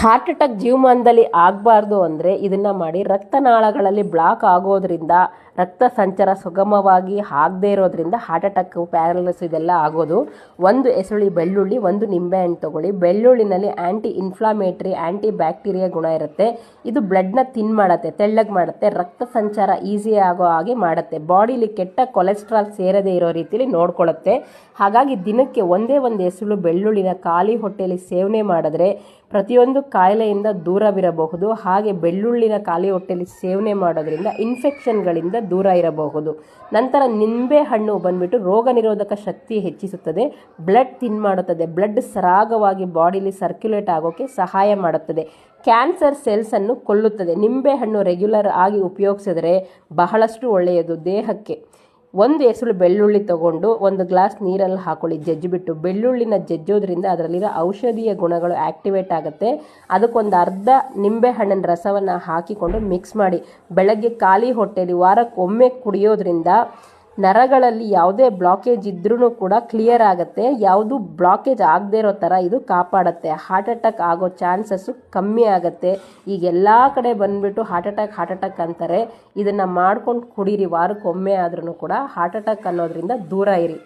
Heart attack ಜೀವಮಾನದಲ್ಲಿ ಆಗಬಾರ್ದು ಅಂದರೆ ಇದನ್ನು ಮಾಡಿ ರಕ್ತನಾಳಗಳಲ್ಲಿ ಬ್ಲಾಕ್ ಆಗೋದ್ರಿಂದ, ರಕ್ತ ಸಂಚಾರ ಸುಗಮವಾಗಿ ಆಗದೇ ಇರೋದ್ರಿಂದ ಹಾರ್ಟ್ ಅಟ್ಯಾಕ್ ಪ್ಯಾರಲಿಸ್ ಇದೆಲ್ಲ ಆಗೋದು. ಒಂದು ಎಸುಳಿ ಬೆಳ್ಳುಳ್ಳಿ, ಒಂದು ನಿಂಬೆಹಣ್ಣು ತೊಗೊಳ್ಳಿ. ಬೆಳ್ಳುಳ್ಳಿನಲ್ಲಿ ಆ್ಯಂಟಿ ಇನ್ಫ್ಲಾಮೇಟ್ರಿ ಆ್ಯಂಟಿ ಬ್ಯಾಕ್ಟೀರಿಯಾ ಗುಣ ಇರುತ್ತೆ. ಇದು ಬ್ಲಡ್ನ ತಿನ್ ಮಾಡುತ್ತೆ, ತೆಳ್ಳಗೆ ಮಾಡುತ್ತೆ, ರಕ್ತ ಸಂಚಾರ ಈಸಿ ಆಗೋ ಹಾಗೆ ಮಾಡುತ್ತೆ. ಬಾಡಿಲಿ ಕೆಟ್ಟ ಕೊಲೆಸ್ಟ್ರಾಲ್ ಸೇರದೇ ಇರೋ ರೀತಿಯಲ್ಲಿ ನೋಡ್ಕೊಳ್ಳುತ್ತೆ ಹಾಗಾಗಿ ದಿನಕ್ಕೆ ಒಂದೇ ಒಂದು ಎಸುಳು ಬೆಳ್ಳುಳ್ಳಿನ ಖಾಲಿ ಹೊಟ್ಟೆಯಲ್ಲಿ ಸೇವನೆ ಮಾಡಿದ್ರೆ ಪ್ರತಿಯೊಂದು ಕಾಯಿಲೆಯಿಂದ ದೂರವಿರಬಹುದು. ಹಾಗೆ ಬೆಳ್ಳುಳ್ಳಿನ ಖಾಲಿ ಹೊಟ್ಟೆಯಲ್ಲಿ ಸೇವನೆ ಮಾಡೋದರಿಂದ ಇನ್ಫೆಕ್ಷನ್ಗಳಿಂದ ದೂರ ಇರಬಹುದು. ನಂತರ ನಿಂಬೆ ಹಣ್ಣು ಬಂದ್ಬಿಟ್ಟು ರೋಗ ನಿರೋಧಕ ಶಕ್ತಿ ಹೆಚ್ಚಿಸುತ್ತದೆ. ಬ್ಲಡ್ ತಿನ್ ಮಾಡುತ್ತದೆ. ಬ್ಲಡ್ ಸರಾಗವಾಗಿ ಬಾಡಿಲಿ ಸರ್ಕ್ಯುಲೇಟ್ ಆಗೋಕ್ಕೆ ಸಹಾಯ ಮಾಡುತ್ತದೆ. ಕ್ಯಾನ್ಸರ್ ಸೆಲ್ಸನ್ನು ಕೊಲ್ಲುತ್ತದೆ. ನಿಂಬೆ ಹಣ್ಣು ರೆಗ್ಯುಲರ್ ಆಗಿ ಉಪಯೋಗಿಸಿದರೆ ಬಹಳಷ್ಟು ಒಳ್ಳೆಯದು ದೇಹಕ್ಕೆ. ಒಂದು ಎಸಳು ಬೆಳ್ಳುಳ್ಳಿ ತಗೊಂಡು ಒಂದು ಗ್ಲಾಸ್ ನೀರಲ್ಲಿ ಹಾಕೊಳ್ಳಿ, ಜಜ್ಜಿಬಿಟ್ಟು. ಬೆಳ್ಳುಳ್ಳಿನ ಜಜ್ಜೋದ್ರಿಂದ ಅದರಲ್ಲಿರೋ ಔಷಧೀಯ ಗುಣಗಳು ಆ್ಯಕ್ಟಿವೇಟ್ ಆಗುತ್ತೆ. ಅದಕ್ಕೊಂದು ಅರ್ಧ ನಿಂಬೆ ಹಣ್ಣಿನ ರಸವನ್ನು ಹಾಕಿಕೊಂಡು ಮಿಕ್ಸ್ ಮಾಡಿ. ಬೆಳಗ್ಗೆ ಖಾಲಿ ಹೊಟ್ಟೆಯಲ್ಲಿ ವಾರಕ್ಕೊಮ್ಮೆ ಕುಡಿಯೋದ್ರಿಂದ ನರಗಳಲ್ಲಿ ಯಾವುದೇ ಬ್ಲಾಕೇಜ್ ಇದ್ರೂ ಕೂಡ ಕ್ಲಿಯರ್ ಆಗುತ್ತೆ. ಯಾವುದು ಬ್ಲಾಕೇಜ್ ಆಗದೇ ಇರೋ ಥರ ಇದು ಕಾಪಾಡುತ್ತೆ. ಹಾರ್ಟ್ ಅಟ್ಯಾಕ್ ಆಗೋ ಚಾನ್ಸಸ್ಸು ಕಮ್ಮಿ ಆಗುತ್ತೆ. ಈಗ ಎಲ್ಲ ಕಡೆ ಬಂದುಬಿಟ್ಟು ಹಾರ್ಟ್ ಅಟ್ಯಾಕ್ ಹಾರ್ಟ್ ಅಟ್ಯಾಕ್ ಅಂತಾರೆ. ಇದನ್ನು ಮಾಡ್ಕೊಂಡು ಕುಡೀರಿ ವಾರಕ್ಕೊಮ್ಮೆ ಆದ್ರೂ ಕೂಡ ಹಾರ್ಟ್ ಅಟ್ಯಾಕ್ ಅನ್ನೋದ್ರಿಂದ ದೂರ ಇರಿ.